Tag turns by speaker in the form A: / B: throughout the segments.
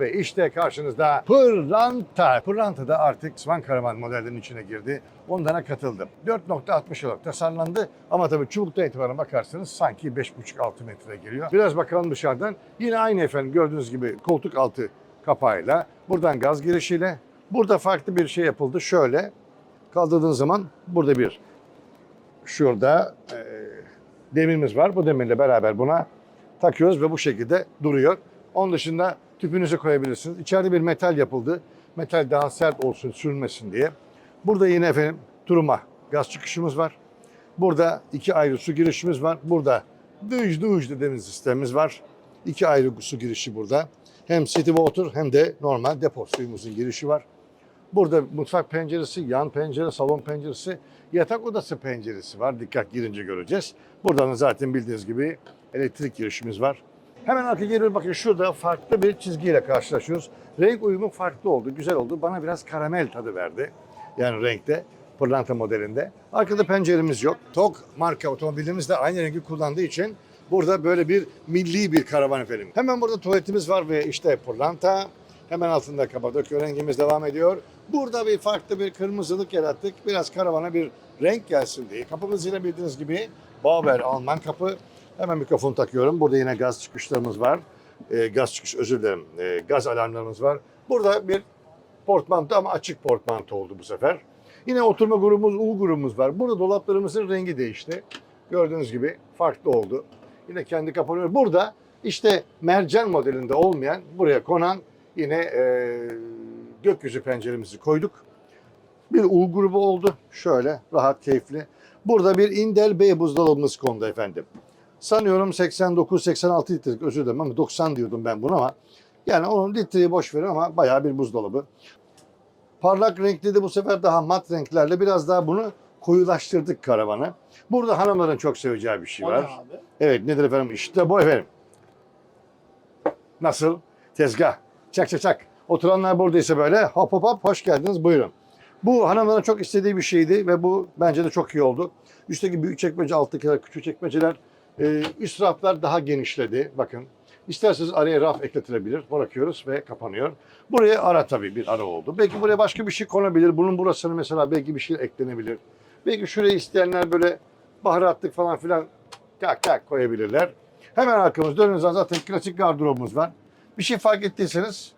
A: Ve işte karşınızda Pırlanta. Pırlanta da artık Svan Karavan modellerinin içine girdi. Onlara katıldım. 4.60 olarak tasarlandı ama tabii çubuktan itibaren bakarsanız sanki 5.5-6 metre geliyor. Biraz bakalım dışarıdan. Yine aynı efendim gördüğünüz gibi koltuk altı kapağıyla, buradan gaz girişiyle. Burada farklı bir şey yapıldı. Şöyle kaldırdığınız zaman burada bir şurada e, demirimiz var. Bu demirle beraber buna takıyoruz ve bu şekilde duruyor. Onun dışında tüpünüzü koyabilirsiniz. İçeride bir metal yapıldı. Metal daha sert olsun, sürünmesin diye. Burada yine efendim turuma gaz çıkışımız var. Burada iki ayrı su girişimiz var. Burada duş duş dediğimiz sistemimiz var. İki ayrı su girişi burada. Hem city water hem de normal depo suyumuzun girişi var. Burada mutfak penceresi, yan pencere, salon penceresi, yatak odası penceresi var. Dikkat girince göreceğiz. Buradan da zaten bildiğiniz gibi elektrik girişimiz var. Hemen arka geri bakın şurada farklı bir çizgiyle karşılaşıyoruz. Renk uyumu farklı oldu, güzel oldu. Bana biraz karamel tadı verdi. Yani renkte, pırlanta modelinde. Arkada penceremiz yok. TOG marka otomobilimiz de aynı rengi kullandığı için burada böyle bir milli bir karavan efendim. Hemen burada tuvaletimiz var ve işte pırlanta. Hemen altında Kapadokya rengimiz devam ediyor. Burada bir farklı bir kırmızılık yarattık. Biraz karavana bir renk gelsin diye. Kapımız yine bildiğiniz gibi Bauer Alman kapı. Hemen mikrofon takıyorum. Burada yine gaz çıkışlarımız var. Ee, gaz çıkış özür dilerim. Ee, gaz alarmlarımız var. Burada bir portmanto ama açık portmanto oldu bu sefer. Yine oturma grubumuz U grubumuz var. Burada dolaplarımızın rengi değişti. Gördüğünüz gibi farklı oldu. Yine kendi kapanıyor. Burada işte mercan modelinde olmayan buraya konan yine e, gökyüzü penceremizi koyduk. Bir U grubu oldu. Şöyle rahat, keyifli. Burada bir Indel B buzdolabımız kondu efendim. Sanıyorum 89-86 litrelik özür dilerim ama 90 diyordum ben buna ama yani onun litreyi boş verin ama bayağı bir buzdolabı. Parlak renkli de bu sefer daha mat renklerle biraz daha bunu koyulaştırdık karavanı. Burada hanımların çok seveceği bir şey
B: O
A: var.
B: abi?
A: Evet nedir efendim? İşte bu efendim. Nasıl? Tezgah. Çak çak çak. Oturanlar buradaysa böyle hop hop hop hoş geldiniz buyurun. Bu hanımların çok istediği bir şeydi ve bu bence de çok iyi oldu. Üstteki büyük çekmece, alttaki küçük çekmeceler, e, üst raflar daha genişledi. Bakın. İsterseniz araya raf ekletilebilir. Bırakıyoruz ve kapanıyor. Buraya ara tabii bir ara oldu. Belki buraya başka bir şey konabilir. Bunun burasını mesela belki bir şey eklenebilir. Belki şuraya isteyenler böyle baharatlık falan filan tak tak koyabilirler. Hemen arkamız dönünüz zaten klasik gardırobumuz var. Bir şey fark ettiyseniz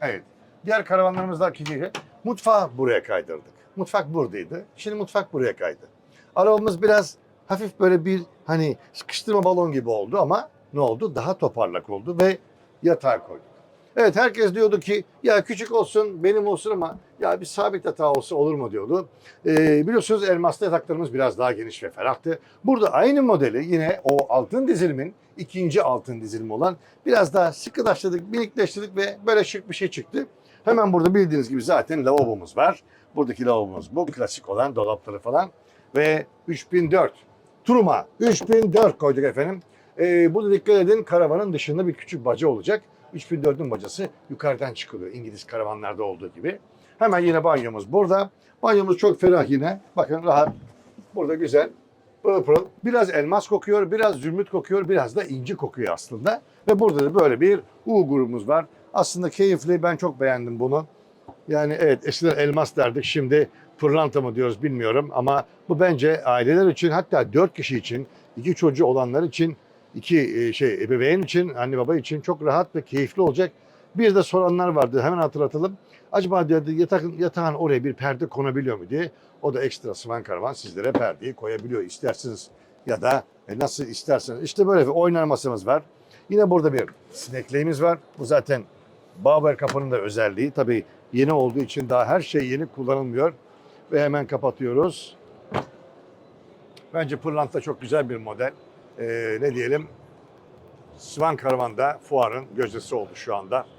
A: evet. Diğer karavanlarımızdaki gibi mutfağı buraya kaydırdık. Mutfak buradaydı. Şimdi mutfak buraya kaydı. Arabamız biraz hafif böyle bir hani sıkıştırma balon gibi oldu ama ne oldu? Daha toparlak oldu ve yatağa koyduk. Evet herkes diyordu ki ya küçük olsun benim olsun ama ya bir sabit yatağı olsa olur mu diyordu. Ee, biliyorsunuz elmaslı yataklarımız biraz daha geniş ve ferahtı. Burada aynı modeli yine o altın dizilimin ikinci altın dizilimi olan biraz daha sıkılaştırdık, minikleştirdik ve böyle şık bir şey çıktı. Hemen burada bildiğiniz gibi zaten lavabomuz var. Buradaki lavabomuz bu klasik olan dolapları falan ve 3004 Turuma 3004 koyduk efendim. Ee, burada dikkat edin karavanın dışında bir küçük baca olacak. 3004'ün bacası yukarıdan çıkılıyor İngiliz karavanlarda olduğu gibi. Hemen yine banyomuz burada. Banyomuz çok ferah yine. Bakın rahat. Burada güzel. Biraz elmas kokuyor, biraz zümrüt kokuyor, biraz da inci kokuyor aslında. Ve burada da böyle bir U grubumuz var. Aslında keyifli. Ben çok beğendim bunu. Yani evet eskiden elmas derdik. Şimdi pırlanta mı diyoruz bilmiyorum. Ama bu bence aileler için hatta dört kişi için, iki çocuğu olanlar için, iki e, şey ebeveyn için, anne baba için çok rahat ve keyifli olacak. Bir de soranlar vardı. Hemen hatırlatalım. Acaba dedi yatağın, yatağın oraya bir perde konabiliyor mu diye. O da ekstra Svan Karavan sizlere perdeyi koyabiliyor isterseniz ya da e, nasıl isterseniz. İşte böyle bir oynar masamız var. Yine burada bir sinekliğimiz var. Bu zaten Bauer kapının da özelliği. Tabii yeni olduğu için daha her şey yeni kullanılmıyor. Ve hemen kapatıyoruz. Bence pırlanta çok güzel bir model. Ee, ne diyelim? Svan Karavan'da fuarın gözdesi oldu şu anda.